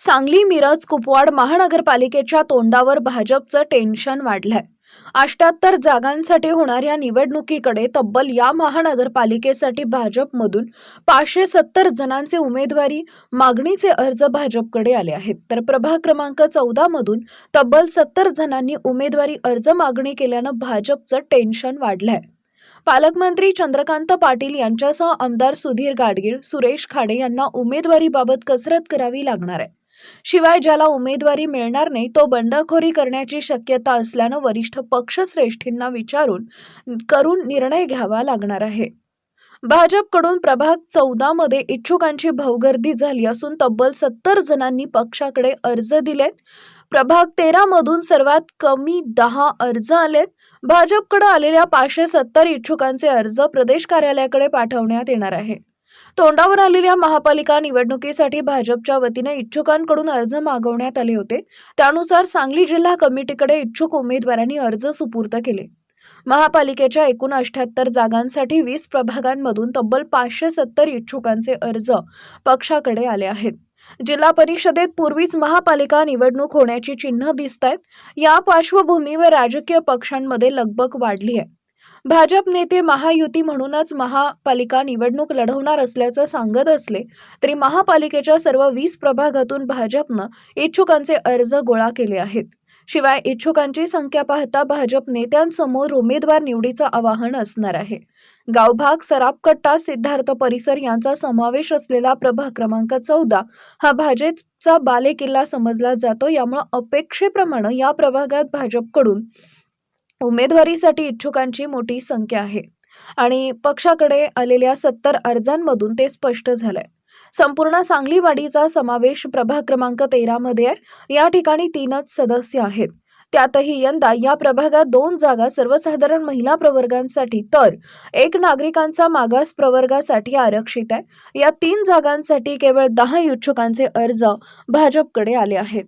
सांगली मिरज कुपवाड महानगरपालिकेच्या तोंडावर भाजपचं टेन्शन वाढलंय. अष्ट्याहत्तर जागांसाठी होणाऱ्या निवडणुकीकडे तब्बल या महानगरपालिकेसाठी भाजपमधून पाचशे सत्तर जणांचे उमेदवारी मागणीचे अर्ज भाजपकडे आले आहेत. तर प्रभाग क्रमांक चौदा मधून तब्बल सत्तर जणांनी उमेदवारी अर्ज मागणी केल्यानं भाजपचं टेन्शन वाढलंय. पालकमंत्री चंद्रकांत पाटील यांच्यासह आमदार सुधीर गाडगीळ सुरेश खाडे यांना उमेदवारीबाबत कसरत करावी लागणार आहे. शिवाय ज्याला उमेदवारी मिळणार नाही तो बंडखोरी करण्याची शक्यता असल्यानं वरिष्ठ पक्षश्रेष्ठींना विचारून करून निर्णय घ्यावा लागणार आहे. भाजपकडून प्रभाग चौदामध्ये इच्छुकांची भाऊगर्दी झाली असून तब्बल सत्तर जणांनी पक्षाकडे अर्ज दिलेत. प्रभाग तेरा मधून सर्वात कमी दहा अर्ज आलेत. भाजपकडे आलेल्या पाचशे सत्तर इच्छुकांचे अर्ज प्रदेश कार्यालयाकडे पाठवण्यात येणार आहे. तोंडावर आलेल्या महापालिका निवडणुकीसाठी भाजपच्या वतीने इच्छुकांकडून अर्ज मागवण्यात आले होते. त्यानुसार सांगली जिल्हा कमिटीकडे इच्छुक उमेदवारांनी अर्ज सुपूर्द केले. महापालिकेच्या एकूण अठ्याहत्तर जागांसाठी वीस प्रभागांमधून तब्बल पाचशे सत्तर इच्छुकांचे अर्ज पक्षाकडे आले आहेत. जिल्हा परिषदेत पूर्वीच महापालिका निवडणूक होण्याची चिन्ह दिसत आहेत या पार्श्वभूमीवर राजकीय पक्षांमध्ये लगबग वाढली आहे. भाजप नेते महायुती म्हणूनच महापालिका निवडणूक लढवणार असल्याचं सांगत असले तरी महापालिकेच्या सर्व वीस प्रभागातून भाजपनं इच्छुकांचे अर्ज गोळा केले आहेत. शिवाय इच्छुकांची संख्या पाहता भाजप नेत्यांसमोर उमेदवार निवडीचं आवाहन असणार आहे. गावभाग सरापकट्टा सिद्धार्थ परिसर यांचा समावेश असलेला प्रभाग क्रमांक चौदा हा भाजपचा बालेकिल्ला समजला जातो. यामुळे अपेक्षेप्रमाणे या प्रभागात भाजपकडून उमेदवारीसाठी इच्छुकांची मोठी संख्या आहे. आणि पक्षाकडे आलेल्या सत्तर अर्जांमधून ते स्पष्ट झालंय. संपूर्ण सांगलीवाडीचा समावेश प्रभाग क्रमांक तेरामध्ये आहे. या ठिकाणी तीनच सदस्य आहेत. त्यातही यंदा या प्रभागात दोन जागा सर्वसाधारण महिला प्रवर्गांसाठी तर एक नागरिकांचा मागास प्रवर्गासाठी आरक्षित आहे. या तीन जागांसाठी केवळ दहा इच्छुकांचे अर्ज भाजपकडे आले आहेत.